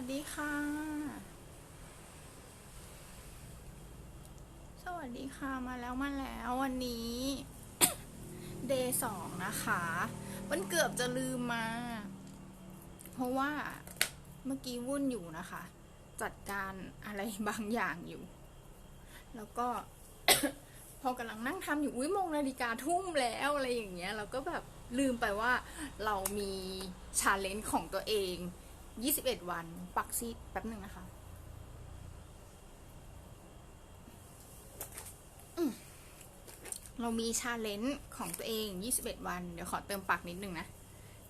วัสดีค่ะ สวัสดีค่ะมาแล้วมาแล้ววันนี้เดย์สองนะคะ มันเกือบจะลืมมา เพราะว่าเมื่อกี้วุ่นอยู่นะคะ จัดการอะไรบางอย่างอยู่ แล้วก็ พอกำลังนั่งทำอยู่อุ้ยมงนาฬิกาทุ่มแล้วอะไรอย่างเงี้ย เราก็แบบลืมไปว่าเรามีชาเลนจ์ของตัวเอง ยี่สิบเอ็ดวัน ปักซีดแป๊บหนึ่งนะคะเรามีชาเลนจ์ของตัวเอง 21 วัน เดี๋ยวขอเติมปากนิดนึงนะ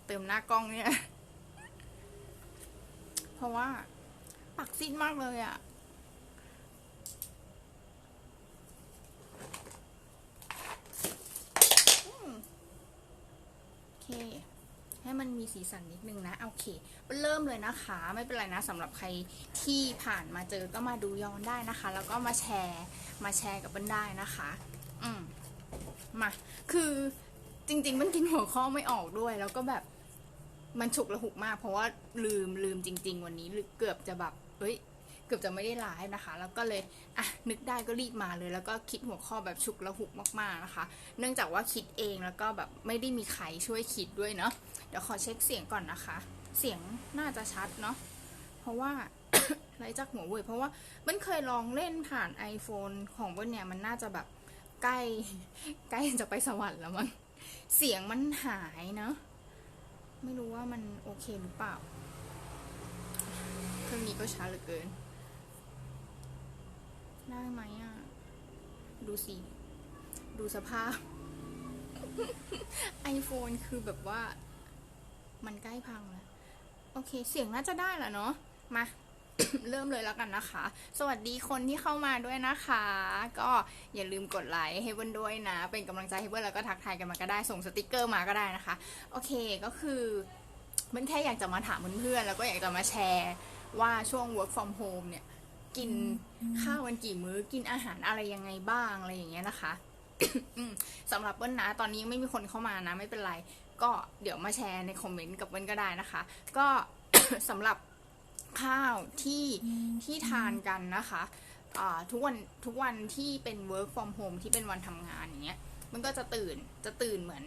เติมหน้ากล้องเนี่ย เพราะว่าปักซีดมากเลยอะ โอเค ให้มันมีสีสันนิดนึงนะโอเค เริ่มเลยนะคะ ไม่เป็นไรนะสำหรับใครที่ผ่านมาเจอก็มาดูย้อนได้นะคะ แล้วก็มาแชร์มาแชร์กับเพื่อนได้นะคะ อืมมาคือจริงๆมันกินหัวข้อไม่ออกด้วย แล้วก็แบบมันฉุกระหุกมาก เพราะว่าลืมลืมจริง ๆ วันนี้เกือบจะแบบเฮ้ย เกือบจะไม่ได้ไลฟ์นะคะ แล้วก็เลยอะนึกได้ก็รีบมาเลย แล้วก็คิดหัวข้อแบบฉุกระหุกมากๆนะคะ เนื่องจากว่าคิดเองแล้วก็แบบไม่ได้มีใครช่วยคิดด้วยเนาะเดี๋ยวขอเช็คเสียงก่อนนะคะ เสียงน่าจะชัดเนาะเพราะว่าไรจากหัวเว่ยเพราะว่ามันเคยลองเล่นผ่าน iPhone ของเบิ้ลเนี่ยมันน่าจะแบบใกล้ใกล้จะไปสวรรค์แล้วมั้งเสียงมันหายเนาะไม่รู้ว่ามันโอเคหรือเปล่า เครื่องนี้ก็ช้าเหลือเกิน ได้ไหมอะ ดูสิ ดูสภาพ iPhone คือแบบว่า มันใกล้พังแล้ว โอเค เสียงน่าจะได้แหละเนาะ มา เริ่มเลยแล้วกันนะคะ สวัสดีคนที่เข้ามาด้วยนะคะ ก็อย่าลืมกดไลค์ให้เบิ้ลด้วยนะ เป็นกำลังใจให้เบิ้ลแล้วก็ทักทายกันมาก็ได้ ส่งสติกเกอร์มาก็ได้นะคะ โอเค ก็คือเบิ้ลแค่อยากจะมาถามเพื่อนๆ แล้วก็อยากจะมาแชร์ว่าช่วง work from home เนี่ย กินข้าววันกี่มื้อกินอาหารอะไรยังไงบ้างอะไรอย่างเงี้ยนะคะสำหรับเบิ้ลนะตอนนี้ไม่มีคนเข้ามานะไม่เป็นไร ก็เดี๋ยวมาแชร์ในคอมเมนต์กับเบิ้ลก็ได้นะคะ ก็สำหรับข้าวที่ที่ทานกันนะคะทุกวันทุกวันที่เป็น work from home ที่เป็นวันทำงานอย่างเงี้ย มันก็จะตื่นจะตื่นเหมือน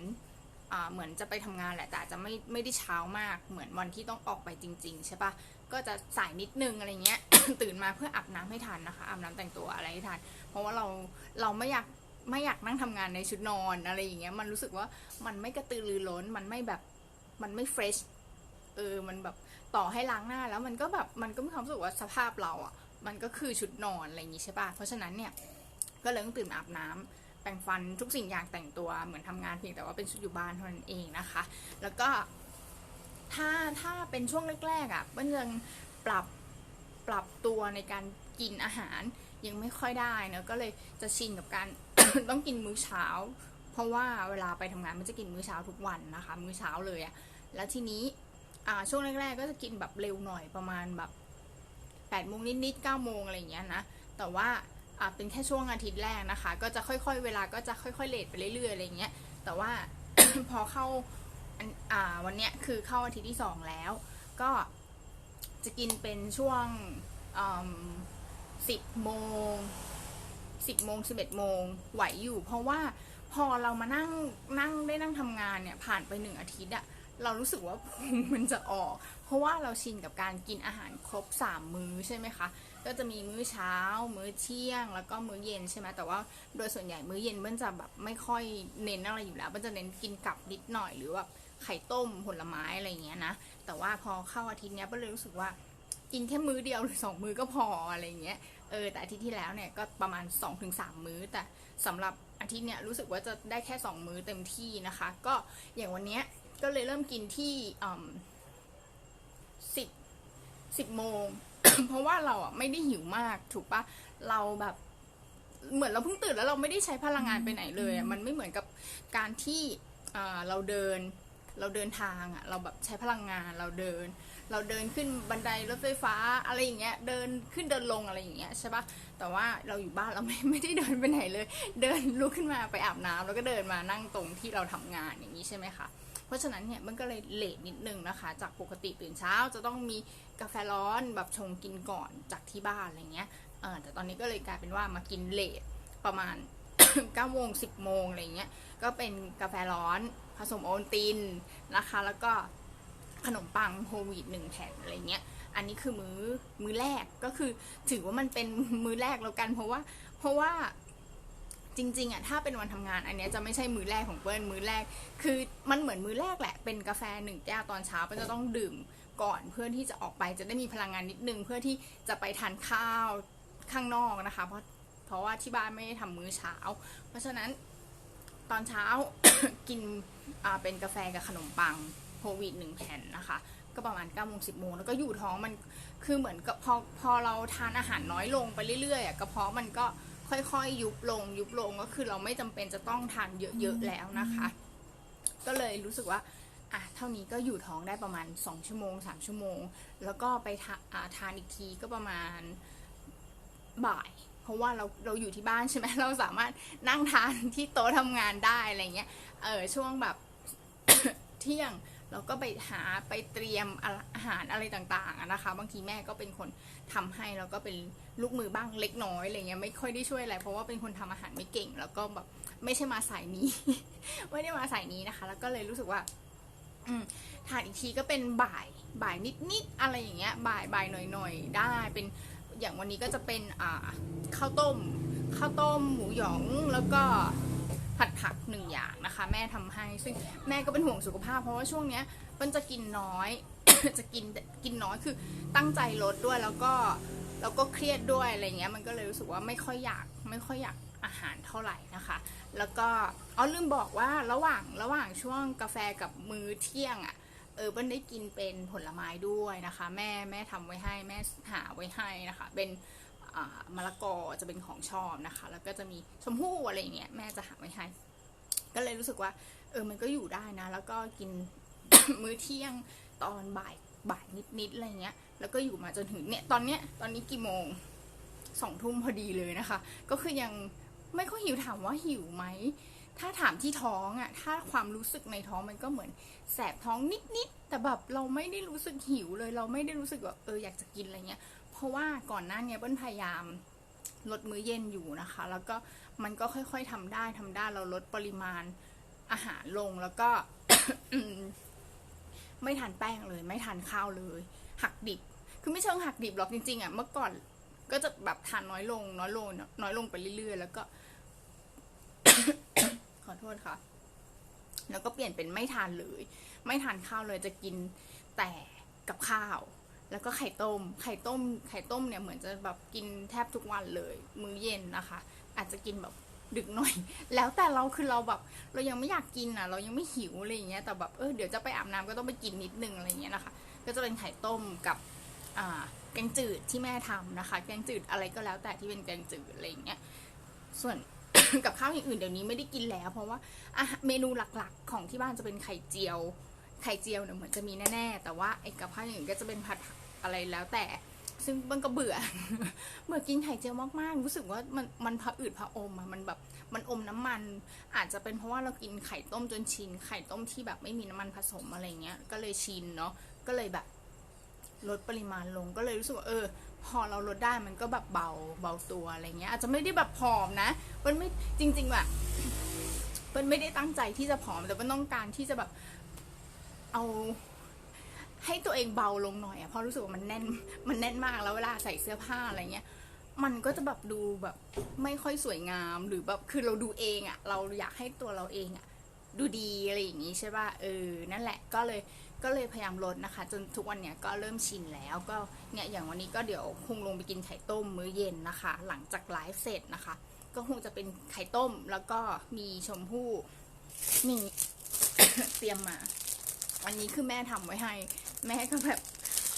เหมือนจะไปทำงานแหละแต่อาจจะไม่ไม่ได้เช้ามากเหมือนวันที่ต้องออกไปจริง ๆ ใช่ปะก็จะสายนิดนึงอะไรเงี้ย ตื่นมาเพื่ออาบน้ำให้ทันนะคะอาบน้ำแต่งตัวอะไรให้ทัน เพราะว่าเราเราไม่อยากไม่อยากนั่งทำงานในชุดนอนอะไรอย่างเงี้ยมันรู้สึกว่ามันไม่กระตือรือร้นมันไม่แบบมันไม่เฟรชเออมันแบบต่อให้ล้างหน้าแล้วมันก็แบบมันก็มีความรู้สึกว่าสภาพเราอะ่ะมันก็คือชุดนอนอะไรอย่างงี้ใช่ปะเพราะฉะนั้นเนี่ยก็เลยต้องตื่นอาบน้ำ แปรงฟันทุกสิ่งอย่างแต่งตัวเหมือนทำงานเพียงแต่ว่าเป็นชุดอยู่บ้านเท่านั้นเองนะคะ แล้วก็ถ้าถ้าเป็นช่วงแรกๆอะ่ะมันยังปรับปรับตัวในการกินอาหารยังไม่ค่อยได้เนอะก็เลยจะชินกับการ ต้องกินมื้อเช้า เพราะว่าเวลาไปทำงานมันจะกินมื้อเช้าทุกวันนะคะ มื้อเช้าเลยอะ่ะแล้วทีนี้ช่วงแรก ๆ ก็จะกินแบบเร็วหน่อยประมาณแบบแปดโมงนิดๆเก้าโมงอะไรอย่างเงี้ยนะแต่ว่า เป็นแค่ช่วงอาทิตย์แรกนะคะ ก็จะค่อยๆ เวลาก็จะค่อยๆเลทไปเรื่อยๆอะไรเงี้ย แต่ว่าพอเข้าอ่าวันเนี้ยคือเข้าอาทิตย์ที่สองแล้ว ก็จะกินเป็นช่วงสิบโมงสิบโมงสิบเอ็ดโมงไหวอยู่ เพราะว่าพอเรามานั่งนั่งได้นั่งทำงานเนี่ยผ่านไปหนึ่งอาทิตย์อะ เรารู้สึกว่าพุงมันจะออก เพราะว่าเราชินกับการกินอาหารครบสามมื้อใช่ไหมคะ ก็จะมีมื้อเช้า มื้อเที่ยง แล้วก็มื้อเย็นใช่ไหมแต่ว่าโดยส่วนใหญ่มื้อเย็นมันจะแบบไม่ค่อยเน้นอะไรอยู่แล้วมันจะเน้นกินกับนิดหน่อยหรือว่าไข่ต้มผลไม้อะไรอย่างเงี้ยนะ แต่ว่าพอเข้าอาทิตย์เนี้ยก็เลยรู้สึกว่ากินแค่มื้อเดียวหรือสองมื้อก็พออะไรเงี้ย เออแต่อาทิตย์ที่แล้วเนี่ยก็ประมาณ2อถึงสมื้อ แต่สำหรับอาทิตย์เนี้ยรู้สึกว่าจะได้แค่ 2 มื้อเต็มที่นะคะ ก็อย่างวันเนี้ย ก็เลยเริ่มกินที่สิบสิบโมง เพราะว่าเราอะไม่ได้หิวมากถูกปะเราแบบเหมือนเราเพิ่งตื่นแล้วเราไม่ได้ใช้พลังงานไปไหนเลยอะมันไม่เหมือนกับการที่อ่าเราเดินเราเดินทางอะเราแบบใช้พลังงานเราเดิน เราเดินขึ้นบันไดรถไฟฟ้าอะไรอย่างเงี้ยเดินขึ้นเดินลงอะไรอย่างเงี้ยใช่ปะแต่ว่าเราอยู่บ้านเราไม่ไม่ได้เดินไปไหนเลย เดินลุกขึ้นมาไปอาบน้ำแล้วก็เดินมานั่งตรงที่เราทำงานอย่างนี้ใช่ไหมคะ ราะฉะนั้นเนี่ยมันก็เลยเลทนิดนึงนะคะ จากปกติตื่นเช้าจะต้องมีกาแฟร้อนแบบชงกินก่อนจากที่บ้านอะไรเงี้ยแต่ตอนนี้ก็เลยกลายเป็นว่ามากินเลทประมาณ9โมง10 โมงอะไรเงี้ยก็เป็นกาแฟร้อนผสมโอลตินนะคะ แล้วก็ขนมปังโฮลวีตหนึ่งแผ่นอะไรเงี้ยอันนี้คือมื้อมื้อแรกก็คือถือว่ามันเป็นมื้อแรกแล้วกัน เพราะว่าเพราะว่า จริงๆอะถ้าเป็นวันทำงานอันเนี้ยจะไม่ใช่มื้อแรกของเปิ้ลมื้อแรก คือมันเหมือนมื้อแรกแหละเป็นกาแฟหนึ่งแก้วตอนเช้าเปิ้ลจะต้องดื่มก่อนเพื่อที่จะออกไปจะได้มีพลังงานนิดนึงเพื่อที่จะไปทานข้าวข้างนอกนะคะ เพราะเพราะว่าที่บ้านไม่ได้ทำมื้อเช้า เพราะฉะนั้นตอนเช้ากินเป็นกาแฟกับขนมปังโฮวีตหนึ่งแผ่นนะคะก็ประมาณ9ก้าโมงสิบโมงแล้วก็อยู่ท้องมันคือเหมือนกับพอพอเราทานอาหารน้อยลงไปเรื่อยๆอะกระเพาะมันก็ ค่อยๆยุบลงยุบลงก็คือเราไม่จำเป็นจะต้องทานเยอะๆแล้วนะคะ ก็เลยรู้สึกว่าอะเท่านี้ก็อยู่ท้องได้ประมาณ 2 ชั่วโมง 3 ชั่วโมง แล้วก็ไปทาทานอีกทีก็ประมาณบ่าย เพราะว่าเราเราอยู่ที่บ้านใช่ไหมเราสามารถนั่งทานที่โต๊ะทำงานได้อะไรเงี้ยเออช่วงแบบเที่ยง เราก็ไปหาไปเตรียมอาหารอะไรต่างๆนะคะ บางทีแม่ก็เป็นคนทำให้แล้วก็เป็นลูกมือบ้างเล็กน้อยอะไรเงี้ยไม่ค่อยได้ช่วยอะไรเพราะว่าเป็นคนทำอาหารไม่เก่ง แล้วก็แบบไม่ใช่มาสายนี้ ไม่ได้มาสายนี้นะคะ แล้วก็เลยรู้สึกว่า อืมทานอีกทีก็เป็นบ่ายบ่ายนิดๆอะไรอย่างเงี้ย บ่ายบ่ายหน่อยๆได้เป็นอย่างวันนี้ก็จะเป็นอ่าข้าวต้มข้าวต้มหมูหยองแล้วก็ ผัดผักหนึ่งอย่างนะคะ แม่ทำให้ ซึ่งแม่ก็เป็นห่วงสุขภาพ เพราะว่าช่วงเนี้ยมันจะกินน้อย จะกินกินน้อยคือตั้งใจลดด้วยแล้วก็แล้วก็เครียดด้วยอะไรเงี้ยมันก็เลยรู้สึกว่าไม่ค่อยอยากไม่ค่อยอยากอาหารเท่าไหร่นะคะ แล้วก็อ๋อลืมบอกว่าระหว่างระหว่างช่วงกาแฟกับมื้อเที่ยงอะ่ะเออเปิ้ลได้กินเป็นผลไม้ด้วยนะคะ แม่แม่ทำไว้ให้แม่หาไว้ให้นะคะ เป็น มะละกอจะเป็นของชอบนะคะ แล้วก็จะมีชมพู่อะไรเงี้ยแม่จะหาไว้ให้ ก็เลยรู้สึกว่า เออมันก็อยู่ได้นะ แล้วก็กินมื้อเที่ยงตอนบ่ายบ่ายนิดๆอะไรเงี้ย แล้วก็อยู่มาจนถึงเนี่ยตอนเนี้ยตอนนี้กี่โมงสองทุ่มพอดีเลยนะคะ ก็คือยังไม่ค่อยหิวถามว่าหิวไหมถ้าถามที่ท้องอะ่ะ ถ้าความรู้สึกในท้องมันก็เหมือนแสบท้องนิดๆ แต่แบบเราไม่ได้รู้สึกหิวเลย เราไม่ได้รู้สึกแบบเอออยากจะกินอะไรเงี้ย ราะว่าก่อนหน้านี้เปิ้ลพยายามลดมื้อเย็นอยู่นะคะ แล้วก็มันก็ค่อยๆทำได้ทำได้เราลดปริมาณอาหารลงแล้วก็ ไม่ทานแป้งเลย ไม่ทานข้าวเลย หักดิบ คือไม่เชิงหักดิบหรอกจริงๆอะเมื่อก่อนก็จะแบบทานน้อยลง น้อยลง น้อยลงไปเรื่อยๆ แล้วก็ ขอโทษค่ะ แล้วก็เปลี่ยนเป็นไม่ทานเลย ไม่ทานข้าวเลยจะกินแต่กับข้าว แล้วก็ไข่ต้ม ไข่ต้ม ไข่ต้มเนี่ยเหมือนจะแบบกินแทบทุกวันเลย มื้อเย็นนะคะ อาจจะกินแบบดึกหน่อย แล้วแต่เราคือเราแบบ เรายังไม่อยากกินอะ เรายังไม่หิวอะไรอย่างเงี้ย แต่แบบเออเดี๋ยวจะไปอาบน้ำก็ต้องไปกินนิดนึงอะไรอย่างเงี้ยนะคะ ก็จะเป็นไข่ต้มกับอ่าแกงจืดที่แม่ทำนะคะ แกงจืดอะไรก็แล้วแต่ที่เป็นแกงจืดอะไรอย่างเงี้ย ส่วนกับข้าวอย่างอื่นเดี๋ยวนี้ไม่ได้กินแล้ว เพราะว่าอะเมนูหลักๆ ของที่บ้านจะเป็นไข่เจียว ไข่เจียวเนี่ยเหมือนจะมีแน่ๆ แต่ว่าไอ้กับข้าวอย่างอื่นก็จะเป็นผัดผัก อะไรแล้วแต่ ซึ่งมันก็เบื่อเมื่อกินไข่เจียวมากๆ รู้สึกว่ามันมันผะอืดผะอมอะมันแบบมันอมน้ำมัน อาจจะเป็นเพราะว่าเรากินไข่ต้มจนชิน ไข่ต้มที่แบบไม่มีน้ำมันผสมอะไรเงี้ย ก็เลยชินเนาะ ก็เลยแบบลดปริมาณลง ก็เลยรู้สึกว่าเออ พอเราลดได้มันก็แบบเบาเบาตัวอะไรเงี้ย อาจจะไม่ได้แบบผอมนะ มันไม่จริงๆแบบมันไม่ได้ตั้งใจที่จะผอมแต่มันต้องการที่จะแบบเอา ให้ตัวเองเบาลงหน่อยอะเพราะรู้สึกว่ามันแน่นมันแน่นมากแล้วเวลาใส่เสื้อผ้าอะไรเงี้ยมันก็จะแบบดูแบบไม่ค่อยสวยงามหรือแบบคือเราดูเองอะเราอยากให้ตัวเราเองอะดูดีอะไรอย่างงี้ใช่ป่ะเออนั่นแหละก็เลยก็เลยพยายามลดนะคะ จนทุกวันเนี้ยก็เริ่มชินแล้วก็เนี่ยอย่างวันนี้ก็เดี๋ยวคงลงไปกินไข่ต้มมื้อเย็นนะคะ หลังจากไลฟ์เสร็จนะคะ ก็คงจะเป็นไข่ต้มแล้วก็มีชมพู่นี่ เตรียมมา อันนี้คือแม่ทำไว้ให้ แม่ก็แบบ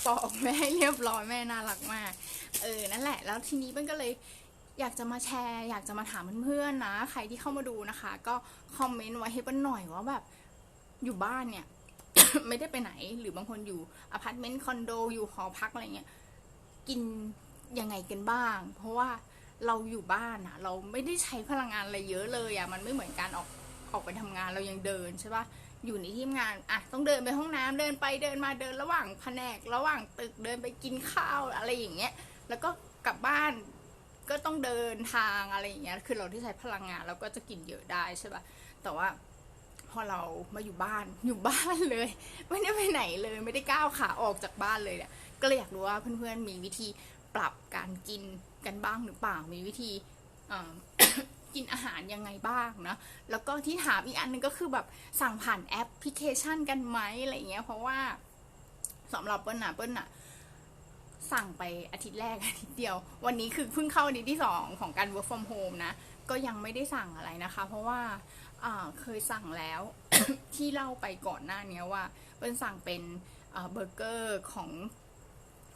ปอกแม่ให้เรียบร้อยแม่น่ารักมาก เออนั่นแหละ แล้วทีนี้เปิ้ลก็เลยอยากจะมาแชร์ อยากจะมาถามเพื่อนๆนะ ใครที่เข้ามาดูนะคะ ก็คอมเมนต์ไว้ให้เปิ้ลหน่อยว่าแบบอยู่บ้านเนี่ย ไม่ได้ไปไหนหรือบางคนอยู่อพาร์ตเมนต์คอนโดอยู่หอพักอะไรเงี้ยกินยังไงกันบ้าง เพราะว่าเราอยู่บ้านอะเราไม่ได้ใช้พลังงานอะไรเยอะเลยอะมันไม่เหมือนการออก ออกไปทำงานเรายังเดินใช่ปะอยู่ในที่ทำงานอะต้องเดินไปห้องน้ำเดินไปเดินมาเดินระหว่างแผนกระหว่างตึกเดินไปกินข้าวอะไรอย่างเงี้ย แล้วก็กลับบ้านก็ต้องเดินทางอะไรอย่างเงี้ย คือเราที่ใช้พลังงานเราก็จะกินเยอะได้ใช่ปะแต่ว่าพอเรามาอยู่บ้านอยู่บ้านเลย ไม่ได้ไปไหนเลยไม่ได้ก้าวขาออกจากบ้านเลยเนี่ยก็เลยอยากรู้ว่าเพื่อนๆมีวิธีปรับการกินกันบ้างหรือเปล่ามีวิธี กินอาหารยังไงบ้างนะ แล้วก็ที่ถามอีกอันหนึงก็คือแบบสั่งผ่านแอปพลิเคชันกันไหมอะไรเงี้ย เพราะว่าสำหรับเปิ้ลนะเปิ้ลนะสั่งไปอาทิตย์แรกอาทิตย์เดียว วันนี้คือเพิ่งเข้าอาทิตย์ที่สองของการ work from home นะ ก็ยังไม่ได้สั่งอะไรนะคะ เพราะว่าเคยสั่งแล้วที่เล่าไปก่อนหน้านี้ว่าเปิ้ลสั่งเป็นเบอร์เกอร์ของ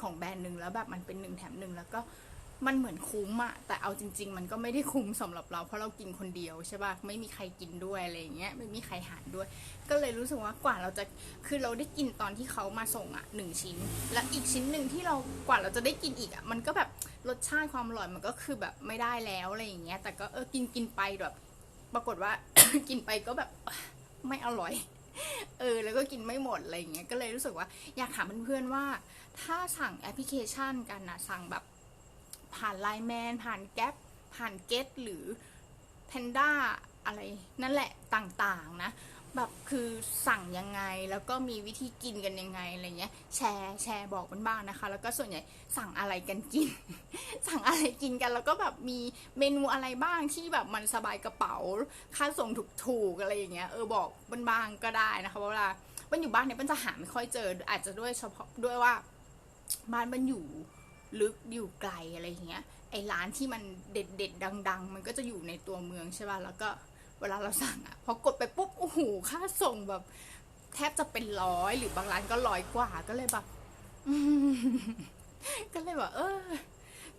ของแบรนด์หนึ่งแล้วแบบมันเป็นหนึ่งแถมหนึ่งแล้วก็ มันเหมือนคุ้มอะแต่เอาจริง ๆ มันก็ไม่ได้คุ้มสำหรับเราเพราะเรากินคนเดียวใช่ปะไม่มีใครกินด้วยอะไรอย่างเงี้ยไม่มีใครหารด้วย ก็เลยรู้สึกว่ากว่าเราจะคือเราได้กินตอนที่เขามาส่งอะหนึ่งชิ้น แล้วอีกชิ้นหนึ่งที่เรากว่าเราจะได้กินอีกอะมันก็แบบรสชาติความอร่อยมันก็คือแบบไม่ได้แล้วอะไรอย่างเงี้ยแต่ก็เออกินกินไปแบบ ปรากฏว่า กินไปก็แบบไม่อร่อยเออแล้วก็กินไม่หมดอะไรอย่างเงี้ยก็เลยรู้สึกว่าอยากถามเพื่อนๆว่า ถ้าสั่งแอปพลิเคชันกันนะสั่งแบบ ผ่านไลน์แมนผ่านแก๊ปผ่านเกตหรือแพนด้าอะไรนั่นแหละต่างๆนะแบบคือสั่งยังไงแล้วก็มีวิธีกินกันยังไงอะไรเงี้ยแชร์แชร์บอกกันบ้างนะคะ แล้วก็ส่วนใหญ่สั่งอะไรกันกิน สั่งอะไรกินกัน แล้วก็แบบมีเมนูอะไรบ้างที่แบบมันสบายกระเป๋า ค่าส่งถูกๆอะไรอย่างเงี้ยเออบอกบ้างๆก็ได้นะคะเพราะเวลามันอยู่บ้านเนี่ยมันจะหาไม่ค่อยเจอ อาจจะด้วยเฉพาะด้วยว่าบ้านมันอยู่ ลึกอยู่ไกลอะไรอย่างเงี้ยไอร้านที่มันเด็ดเด็ดดัง ๆ มันก็จะอยู่ในตัวเมืองใช่ป่ะแล้วก็เวลาเราสั่งอะพอกดไปปุ๊บโอ้โหค่าส่งแบบ แทบจะเป็นร้อยหรือบางร้านก็ร้อยกว่าก็เลยแบบก็เลยแบบเออ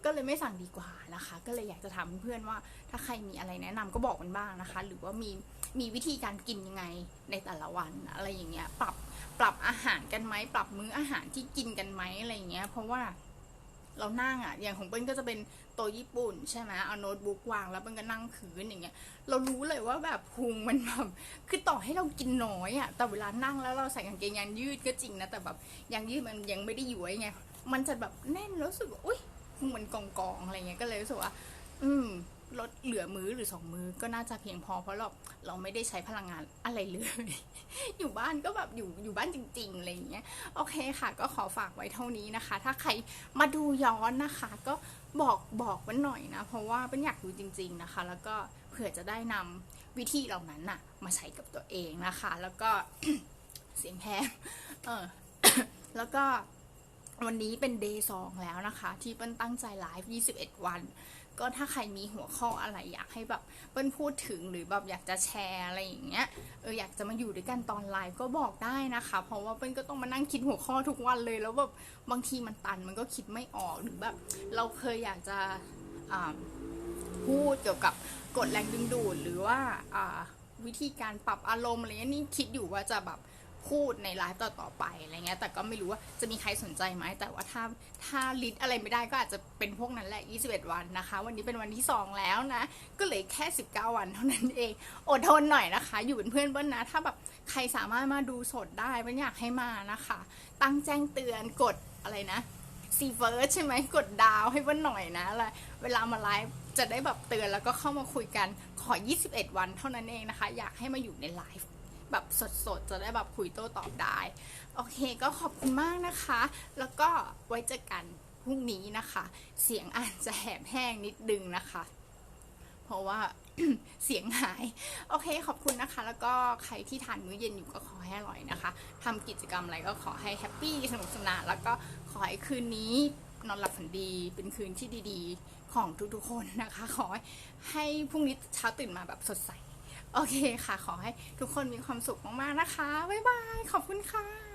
ก็เลยไม่สั่งดีกว่านะคะ ก็เลยอยากจะถามเพื่อนว่า ถ้าใครมีอะไรแนะนำก็บอกมันบ้างนะคะ หรือว่ามีมีวิธีการกินยังไงในแต่ละวันอะไรอย่างเงี้ย ปรับปรับอาหารกันไหมปรับมื้ออาหารที่กินกันไหมอะไรอย่างเงี้ย เพราะว่า เรานั่งอะ อย่างของเปิ้ลก็จะเป็นโต๊ะญี่ปุ่นใช่ไหมเอาโน้ตบุ๊กวางแล้วเปิ้ลก็นั่งพื้นอย่างเงี้ย เรารู้เลยว่าแบบพุงมันแบบคือต่อให้เรากินน้อยอะ แต่เวลานั่งแล้วเราใส่กางเกงยางยืดก็จริงนะแต่แบบยางยืดมันยังไม่ได้อยู่ไงมันจะแบบแน่นแล้วรู้สึกว่าอุ้ยพุงมันกองกองๆอะไรเงี้ยก็เลยรู้สึกว่า อืม ลดเหลือมือหรือสองมือก็น่าจะเพียงพอ เพราะเราเราไม่ได้ใช้พลังงานอะไรเลย อยู่บ้านก็แบบอยู่อยู่บ้านจริงๆอะไรอย่างเงี้ยโอเคค่ะ ก็ขอฝากไว้เท่านี้นะคะ ถ้าใครมาดูย้อนนะคะ ก็บอกบอกไว้หน่อยนะ เพราะว่าเป็นอยากดูจริง ๆนะคะ แล้วก็เผื่อจะได้นำวิธีเหล่านั้นน่ะ มาใช้กับตัวเองนะคะ แล้วก็เสียงแหบเออแล้วก็วันนี้เป็นเดย์สองแล้วนะคะ ที่เปิ้ลตั้งใจไลฟ์ 21 วัน ก็ถ้าใครมีหัวข้ออะไรอยากให้แบบเปิ้ลพูดถึงหรือแบบอยากจะแชร์อะไรอย่างเงี้ยเอออยากจะมาอยู่ด้วยกันตอนไลฟ์ก็บอกได้นะคะ เพราะว่าเปิ้ลก็ต้องมานั่งคิดหัวข้อทุกวันเลยแล้วแบบบางทีมันตันมันก็คิดไม่ออกหรือแบบเราเคยอยากจะอ่าพูดเกี่ยวกับกฎแรงดึงดูดหรือว่าอ่าวิธีการปรับอารมณ์อะไรนี่คิดอยู่ว่าจะแบบ พูดในไลฟ์ต่อๆไปอะไรเงี้ยแต่ก็ไม่รู้ว่าจะมีใครสนใจไหมแต่ว่าถ้าถ้าลิสอะไรไม่ได้ก็อาจจะเป็นพวกนั้นแหละ 21 วันนะคะ วันนี้เป็นวันที่ 2 แล้วนะ ก็เหลือแค่ 19 วันเท่านั้นเอง อดทนหน่อยนะคะ อยู่เป็นเพื่อนเบิ้ลนะ ถ้าแบบใครสามารถมาดูสดได้เบิ้ลอยากให้มานะคะ ตั้งแจ้งเตือนกดอะไรนะซีเฟิร์สใช่ไหมกดดาวให้เบิ้ลหน่อยนะอะไรเวลามาไลฟ์จะได้แบบเตือนแล้วก็เข้ามาคุยกันขอ 21 วันเท่านั้นเองนะคะ อยากให้มาอยู่ในไลฟ์ แบบสดๆ จะได้แบบคุยโต้ตอบได้ โอเคก็ขอบคุณมากนะคะ แล้วก็ไว้เจอกันพรุ่งนี้นะคะ เสียงอาจจะแหบแห้งนิดนึงนะคะ เพราะว่าเสียงหาย โอเคขอบคุณนะคะ แล้วก็ใครที่ทานมื้อเย็นอยู่ก็ขอให้อร่อยนะคะทำกิจกรรมอะไรก็ขอให้แฮปปี้สนุกสนานแล้วก็ขอให้คืนนี้นอนหลับฝันดีเป็นคืนที่ดีๆ ของทุกๆคนนะคะ ขอให้พรุ่งนี้เช้าตื่นมาแบบสดใส โอเคค่ะ ขอให้ทุกคนมีความสุขมากๆนะคะ บ๊ายบาย ขอบคุณค่ะ